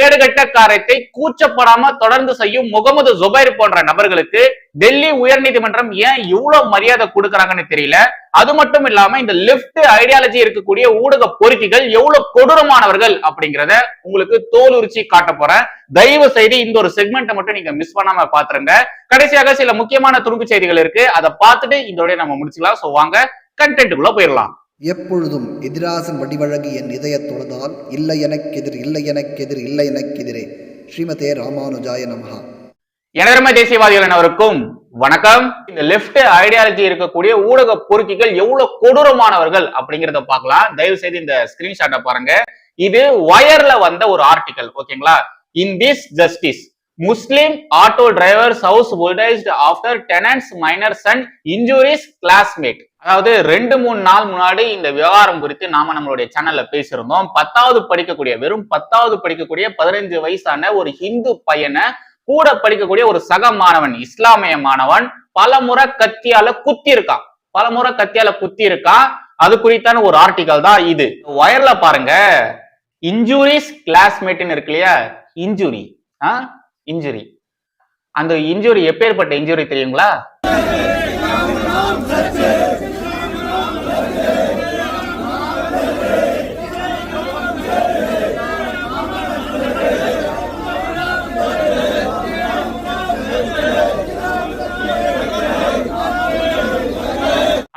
கேடுகட்ட காரியத்தை கூச்சப்படாம தொடர்ந்து செய்யும் முகமது ஜுபைர் போன்ற நபர்களுக்கு டெல்லி உயர்நீதிமன்றம் ஏன் இவ்வளவு மரியாதை கொடுக்கறாங்கன்னு தெரியல. அது மட்டும் இல்லாம இந்த லெப்ட் ஐடியாலஜி இருக்கக்கூடிய ஊடக பொறுக்கிகள் எவ்வளவு கொடூரமானவர்கள் அப்படிங்கறத உங்களுக்கு தோல் உரிச்சி காட்ட போறேன். தயவு செய்து இந்த ஒரு செக்மெண்ட்டை மட்டும் நீங்க மிஸ் பண்ணாம பாத்துருங்க. கடைசியாக சில முக்கியமான துணுக்கு செய்திகள் இருக்கு. அதை பார்த்துட்டு இதோடய நம்ம முடிச்சுக்கலாம். சோ வாங்க கண்டென்ட்டுக்குள்ள போயிடலாம். எப்பொழுதும் எதிராசன் வடிவழகு என் இதய தொழுதால் இல்லை எனக்கெதிர் இல்லை எனக்கெதிர் இல்லை எனக்கெதிரே ஸ்ரீமதே ராமானுஜாய நமகா எனதர்ம தேசியவாதிகள் அனைவருக்கும் வணக்கம். இந்த லெப்ட் ஐடியாலஜி இருக்கக்கூடிய ஊடக பொறுக்கிகள் எவ்வளவு கொடூரமானவர்கள் அப்படிங்கிறத பார்க்கலாம். தயவு செய்து இந்த ஸ்கிரீன்ஷாட்டை பாருங்க. இது ஒயர்ல வந்த ஒரு ஆர்டிக்கல் ஓகேங்களா in this justice Muslim auto drivers house bulldozed after tenant's minor son injures classmate அதாவது ரெண்டு மூணு நாள் முன்னாடி இந்த விவகாரம் குறித்து நாம நம்மளுடைய சேனல்ல பேசியிருந்தோம். பத்தாவது படிக்கக்கூடிய வெறும் பத்தாவது படிக்கக்கூடிய பதினஞ்சு வயசான ஒரு ஹிந்து பையனை கூட படிக்கக்கூடிய ஒரு சக மாணவன் இஸ்லாமிய மாணவன் பல முறை கத்தியால குத்தி இருக்கான் பல முறை கத்தியால குத்தி இருக்கான் அது குறித்தான ஒரு ஆர்டிகல் தான் இது. வயர்ல பாருங்க. இன்ஜூரிஸ் கிளாஸ்மேட்னு இருக்கு இல்லையா? இன்ஜூரி ஆ? இன்ஜுரி அந்த இன்ஜுரி எப்பேற்பட்ட இன்ஜுரி தெரியுங்களா?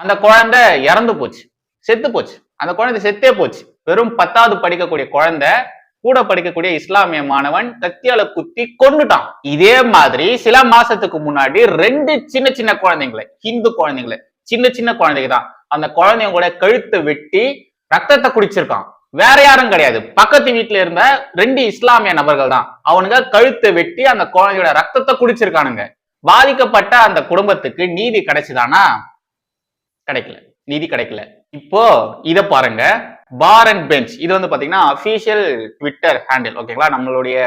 அந்த குழந்தை இறந்து போச்சு செத்து போச்சு. அந்த குழந்தை செத்தே போச்சு. வெறும் பத்தாவது படிக்கக்கூடிய குழந்தை கூட படிக்கக்கூடிய இஸ்லாமிய மாணவன் கத்தியால குத்தி கொன்னுட்டான். இதே மாதிரி சில மாசத்துக்கு முன்னாடி ரெண்டு சின்ன சின்ன குழந்தைங்களை ஹிந்து குழந்தைங்களை சின்ன சின்ன குழந்தைங்க தான் அந்த குழந்தைங்க கூட கழுத்தை வெட்டி ரத்தத்தை குடிச்சிருக்கான். வேற யாரும் கிடையாது. பக்கத்து வீட்டுல இருந்த ரெண்டு இஸ்லாமிய நபர்கள் தான் அவனுங்க கழுத்தை வெட்டி அந்த குழந்தையோட ரத்தத்தை குடிச்சிருக்கானுங்க. பாதிக்கப்பட்ட அந்த குடும்பத்துக்கு நீதி கிடைச்சுதானா? கிடைக்கல. நீதி கிடைக்கல. இப்போ இத பாருங்க. பார் அண்ட் பெஞ்ச் இது வந்து பாத்தீங்கன்னா அபிஷியல் ட்விட்டர் ஹேண்டில் ஓகேங்களா நம்மளுடைய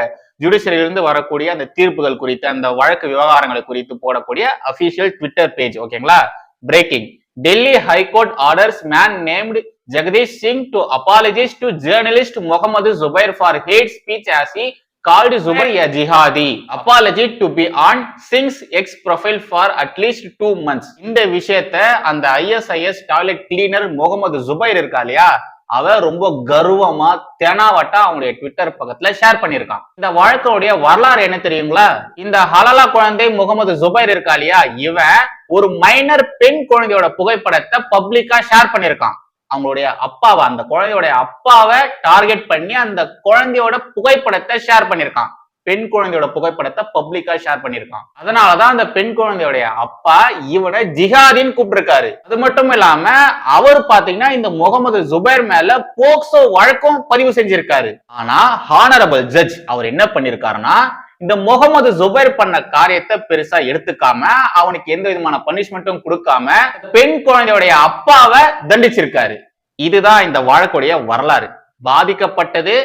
ஜுடிஷியரியில வரக்கூடிய அந்த தீர்ப்புகள் குறித்து அந்த வழக்கு விவகாரங்கள் குறித்து போடக்கூடிய அபிஷியல் ட்விட்டர் பேஜ் ஓகேங்களா breaking Delhi high court orders man named Jagdish Singh to apologise to journalist Mohammed Zubair for hate speech as he called Zubair a jihadi apology to be on Singh's X profile for at least two months இந்த விஷயத்த அந்த ISIS toilet cleaner Mohammed Zubair இருக்கா இல்லையா? அவ ரொம்ப கர்வமா தெனாவட்டா அவனுடைய Twitter பக்கத்துல share பண்ணியிருக்கான். இந்த வழக்கோடைய வரலாறு என்ன தெரியுங்களா? இந்த ஹலலா குழந்தை முகமது ஜுபைர் இருக்கா இல்லையா? இவன் ஒரு மைனர் பெண் குழந்தையோட புகைப்படத்தை பப்ளிக்கா ஷேர் பண்ணிருக்கான் அவங்களுடைய அப்பாவை அந்த குழந்தையோட அப்பாவை டார்கெட் பண்ணி அந்த குழந்தையோட புகைப்படத்தை ஷேர் பண்ணிருக்கான் பெண் குழந்தையோட புகைப்படத்தை பப்ளிக்கா ஷேர் பண்ணிருக்கான் அதனாலதான் அந்த பெண் குழந்தையுடைய அப்பா இவனை ஜிஹாதின்னு கூப்பிட்டிருக்காரு. அது மட்டும் இல்லாம அவர் பாத்தீங்கன்னா இந்த முகமது ஜுபைர் மேல போக்சோ வழக்கம் பதிவு செஞ்சிருக்காரு. ஆனா ஹானரபிள் ஜட்ஜ் அவர் என்ன பண்ணிருக்காருன்னா இந்த முகமது ஜுபைர் பண்ண காரியத்தை பெருசா எடுத்துக்காம அவனுக்கு எந்த விதமான பனிஷ்மெண்ட்டும் கொடுக்காம பெண் குழந்தையுடைய அப்பாவை தண்டிச்சிருக்காரு. இதுதான் இந்த வழக்குடைய வரலாறு. பாதிக்கப்பட்டது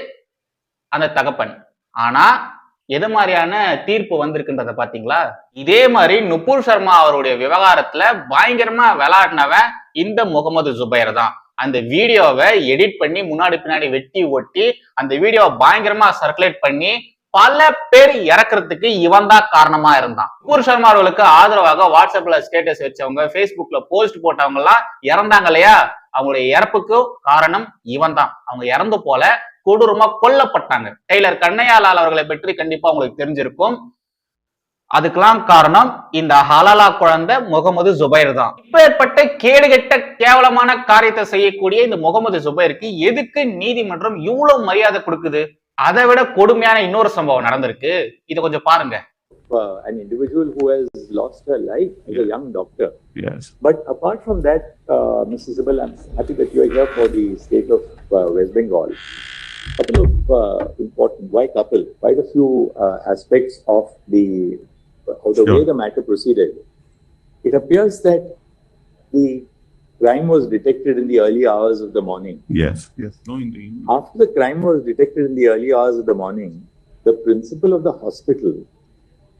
அந்த தகப்பன். ஆனா எது மாதிரியான தீர்ப்பு வந்திருக்குன்றத பாத்தீங்களா இதே மாதிரி நுபுர் சர்மா அவருடைய விவகாரத்துல பயங்கரமா விளையாடினவன் இந்த முகமது ஜுபைர் தான். அந்த வீடியோவை எடிட் பண்ணி முன்னாடி பின்னாடி வெட்டி ஒட்டி அந்த வீடியோவை பயங்கரமா சர்க்குலேட் பண்ணி பல பேர் இறக்குறதுக்கு இவன் தான் காரணமா இருந்தான். நுபுர் சர்மா அவர்களுக்கு ஆதரவாக வாட்ஸ்அப்ல ஸ்டேட்டஸ் வச்சவங்க ஃபேஸ்புக்ல போஸ்ட் போட்டவங்க எல்லாம் இறந்தாங்க இல்லையா? அவங்களுடைய இறப்புக்கு காரணம் இவன் தான். அவங்க இறந்து போல கொடூரமா கொல்லப்பட்டாங்க டெய்லர் கண்ணையாலால் அவர்களை பற்றி கண்டிப்பா உங்களுக்கு தெரிஞ்சிருக்கும் அதுக்கெல்லாம் காரணம் இந்த ஹலாலா குழந்தை முகமது ஜுபைர் தான் இப்பேற்பட்ட கேடுகெட்ட கேவலமான காரியத்தை செய்யக்கூடிய இந்த முகமது ஜுபைருக்கு எதுக்கு நீதிமன்றம் இவ்வளவு மரியாதை கொடுக்குது அதை விட கொடுமையான இன்னொரு சம்பவம் நடந்திருக்கு இதை கொஞ்சம் பாருங்க uh, an individual who has lost her life as a young doctor. Yes. But apart from that, uh, Mr. Sibyl, I'm happy that you are here for the state of uh, West Bengal. Couple of uh, important, why couple? Quite a few uh, aspects of the of the Sure. way the matter proceeded. It appears that the crime was detected in the early hours of the morning. Yes. Yes. No, in the After the crime was detected in the early hours of the morning, the principal of the hospital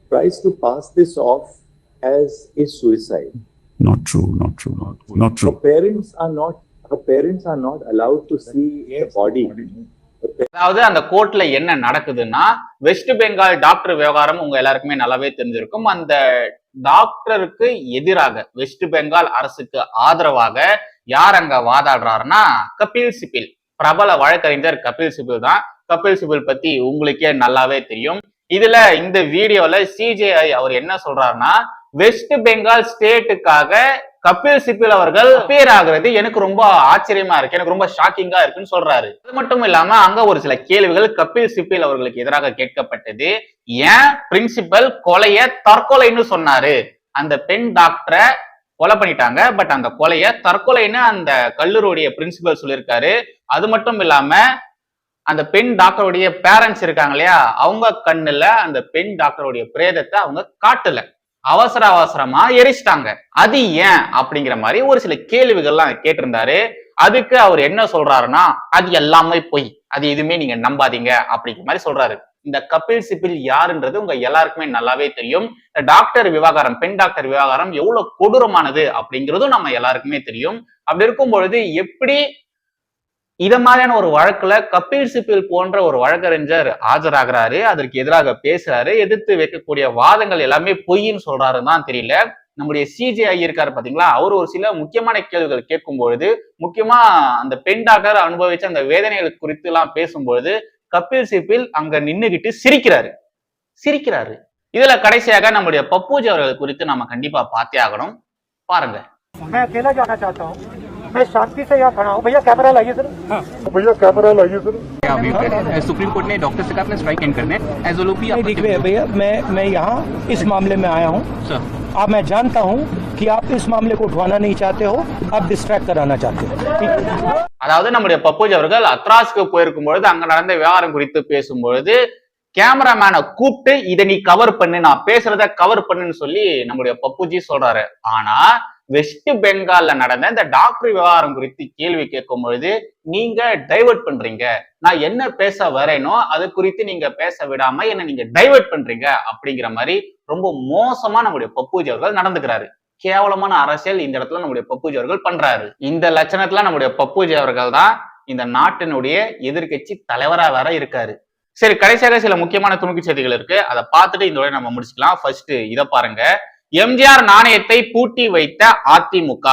tries to pass this off as a suicide. not true. Not true. Not, not Her true. parents are not her parents are not allowed to see the body அதாவது அந்த கோர்ட்ல என்ன நடக்குதுன்னா west Bengal doctor விவகாரம் உங்க எல்லாருக்குமே நல்லாவே தெரிஞ்சிருக்கும். அந்த டாக்டருக்கு எதிராக வெஸ்ட் பெங்கால் அரசுக்கு ஆதரவாக யார் அங்க வாதாடுறாருன்னா கபில் சிபில். பிரபல வழக்கறிஞர் கபில் சிபில் தான். கபில் சிபில் பத்தி உங்களுக்கே நல்லாவே தெரியும். இதுல இந்த வீடியோல சிஜேஐ அவர் என்ன சொல்றாருன்னா வெஸ்ட் பெங்கால் ஸ்டேட்டுக்காக கபில் சிபில் அவர்கள் பேர் ஆகுறது எனக்கு ரொம்ப ஆச்சரியமா இருக்கு. எனக்கு ரொம்ப ஷாக்கிங்கா இருக்குன்னு சொல்றாரு. அது மட்டும் இல்லாம அங்க ஒரு சில கேள்விகள் கபில் சிபில் அவர்களுக்கு எதிராக கேட்கப்பட்டது. ஏன் பிரின்சிபல் கொலைய தற்கொலைன்னு சொன்னாரு? அந்த பெண் டாக்டரை கொலை பண்ணிட்டாங்க. பட் அந்த கொலைய தற்கொலைன்னு அந்த கல்லூரியுடைய பிரின்சிபல் சொல்லியிருக்காரு. அது மட்டும் இல்லாம அந்த பெண் டாக்டருடைய பேரண்ட்ஸ் இருக்காங்க இல்லையா? அவங்க கண்ணுல அந்த பெண் டாக்டருடைய பிரேதத்தை அவங்க காட்டல. அவசர அவசரமா எரிச்சிட்டாங்க. அது ஏன்? அப்படிங்கிற மாதிரி ஒரு சில கேள்விகள்லாம் கேட்டிருந்தாரு. அதுக்கு அவர் என்ன சொல்றாருன்னா அது எல்லாமே பொய். அது எதுவுமே நீங்க நம்பாதீங்க அப்படிங்கிற மாதிரி சொல்றாரு. இந்த கபில் சிபில் யாருன்றது உங்க எல்லாருக்குமே நல்லாவே தெரியும். இந்த டாக்டர் விவகாரம் பெண் டாக்டர் விவகாரம் எவ்வளவு கொடூரமானது அப்படிங்கிறதும் நம்ம எல்லாருக்குமே தெரியும். அப்படி இருக்கும் பொழுது எப்படி இத மாதிரியான ஒரு வழக்குல கபில் சிபில் போன்ற ஒரு வழக்கறிஞர் ஆஜராகிறாரு. அதற்கு எதிராக பேசுறாரு. எதிர்த்து வைக்கக்கூடிய வாதங்கள் எல்லாமே பொய்ன்னு சொல்றாருன்னு தான் தெரியல. நம்முடைய சிஜிஐ இருக்காரு பாத்தீங்களா? அவர் ஒரு சில முக்கியமான கேள்விகள் கேட்கும் பொழுது முக்கியமா அந்த பெண் டாக்டர் அனுபவிச்ச அந்த வேதனைகள் குறித்து எல்லாம் பேசும்பொழுது கபில் சிபில் அங்க நின்னுகிட்டு சிரிக்கிறாரு. சிரிக்கிறாரு. இதுல கடைசியாக நம்முடைய பப்பூஜி அவர்கள் குறித்து நம்ம கண்டிப்பா பார்த்தே ஆகணும். பாருங்க. मैं अकेला जाना चाहता हूँ मैं शांति से यहाँ खड़ा हूँ भैया कैमरा लाइए सर भैया कैमरा लाइए सर सुप्रीम कोर्ट ने डॉक्टर से कहा अपने स्ट्राइक एंड करने एज ओलोपी नहीं देखिए भैया मैं मैं यहाँ इस मामले में आया हूँ सर अब मैं जानता हूँ कि आप इस मामले को उठवाना नहीं चाहते हो आप डिस्ट्रैक्ट कराना चाहते हो ठीक है அதாவது நம்முடைய பப்புஜி அவர்கள் அத்ராஸ்க்கு போயிருக்கும் பொழுது அங்க நடந்த விவகாரம் குறித்து பேசும்பொழுது கேமராமேனை கூப்பிட்டு இதை நீ கவர் பண்ணு நான் பேசுறத கவர் பண்ணுன்னு சொல்லி நம்முடைய பப்புஜி சொல்றாரு ஆனா வெஸ்ட் பெங்கால்ல நடந்த இந்த டாக்டர் விவகாரம் குறித்து கேள்வி கேட்கும் பொழுது நீங்க டைவர்ட் பண்றீங்க. நான் என்ன பேச வரேனோ அது குறித்து நீங்க பேச விடாம என்ன நீங்க டைவர்ட் பண்றீங்க அப்படிங்கிற மாதிரி ரொம்ப மோசமா நம்முடைய பப்புஜி அவர்கள் நடந்துக்கிறாரு. கேவலமான அரசியல் இந்த இடத்துல நம்முடைய பப்புஜி அவர்கள் பண்றாரு. இந்த லட்சணத்துல நம்முடைய பப்புஜி அவர்கள் தான் இந்த நாட்டினுடைய எதிர்க்கட்சி தலைவரா வேற இருக்காரு. சரி கடைசியாக சில முக்கியமான துணுக்கு செய்திகள் இருக்கு. அதை பார்த்துட்டு இந்த நம்ம முடிச்சுக்கலாம். ஃபர்ஸ்ட் இதை பாருங்க. எம்ஜிஆர் நாணயத்தை பூட்டி வைத்த அதிமுக.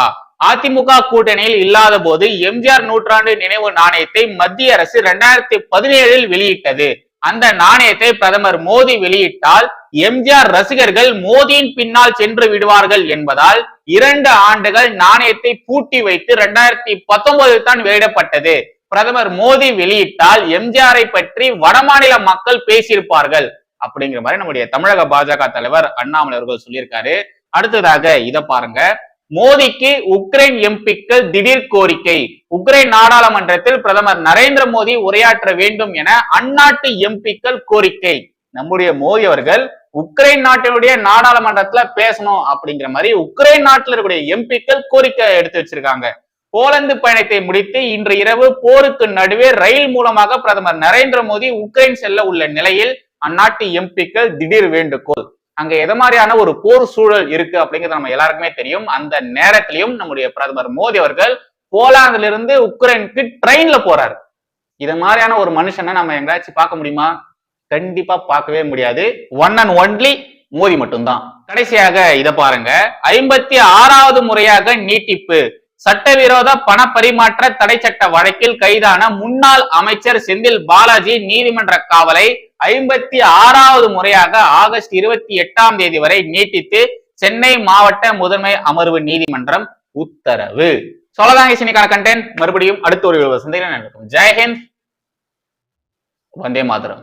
அதிமுக கூட்டணியில் இல்லாத போது எம்ஜிஆர் நூற்றாண்டு நினைவு நாணயத்தை மத்திய அரசு இரண்டாயிரத்தி பதினேழில் வெளியிட்டது. அந்த நாணயத்தை பிரதமர் மோடி வெளியிட்டால் எம்ஜிஆர் ரசிகர்கள் மோடியின் பின்னால் சென்று விடுவார்கள் என்பதால் இரண்டு ஆண்டுகள் நாணயத்தை பூட்டி வைத்து இரண்டாயிரத்தி பத்தொன்பதில் தான் வெளியிடப்பட்டது. பிரதமர் மோடி வெளியிட்டால் எம்ஜிஆரை பற்றி வடமாநில மக்கள் பேசியிருப்பார்கள். அப்படிங்கிற மாதிரி நம்முடைய தமிழக பாஜக தலைவர் அண்ணாமலை அவர்கள் சொல்லியிருக்காரு. அடுத்ததாக இதை பாருங்க. மோடிக்கு உக்ரைன் எம்பிக்கள் திடீர் கோரிக்கை. உக்ரைன் நாடாளுமன்றத்தில் பிரதமர் நரேந்திர மோடி உரையாற்ற வேண்டும் என அந்நாட்டு எம்பிக்கள் கோரிக்கை. நம்முடைய மோடி அவர்கள் உக்ரைன் நாட்டினுடைய நாடாளுமன்றத்துல பேசணும் அப்படிங்கிற மாதிரி உக்ரைன் நாட்டில் இருக்கக்கூடிய எம்பிக்கள் கோரிக்கை எடுத்து வச்சிருக்காங்க. போலந்து பயணத்தை முடித்து இன்று இரவு போருக்கு நடுவே ரயில் மூலமாக பிரதமர் நரேந்திர மோடி உக்ரைன் செல்ல உள்ள நிலையில் அந்நாட்டு எம்பிக்கள் திடீர் வேண்டுகோள். அங்க எது மாதிரியான ஒரு போர் சூழல் இருக்கு அப்படிங்கிறது நம்ம எல்லாருக்குமே தெரியும். அந்த நேரத்திலையும் நம்முடைய பிரதமர் மோடி அவர்கள் போலாந்துல இருந்து உக்ரைனுக்கு ட்ரெயின்ல போறாரு. இது மாதிரியான ஒரு மனுஷனை நம்ம எங்கேயாச்சும் பார்க்க முடியுமா? கண்டிப்பா பார்க்கவே முடியாது. ஒன் அண்ட் ஒன்லி மோடி மட்டும்தான். கடைசியாக இதை பாருங்க. ஐம்பத்தி ஆறாவது முறையாக நீட்டிப்பு. சட்டவிரோத பண பரிமாற்ற தடை சட்ட வழக்கில் கைதான முன்னாள் அமைச்சர் செந்தில் பாலாஜி நீதிமன்ற காவலை ஐம்பத்தி ஆறாவது முறையாக ஆகஸ்ட் இருபத்தி எட்டாம் தேதி வரை நீட்டித்து சென்னை மாவட்ட முதன்மை அமர்வு நீதிமன்றம் உத்தரவு. சொல்லதாங்க இன்னைக்கான கண்டென்ட் மறுபடியும் அடுத்த ஒரு சந்தையில் நடக்கும் ஜெயஹிந்த் வந்தே மாதரம்.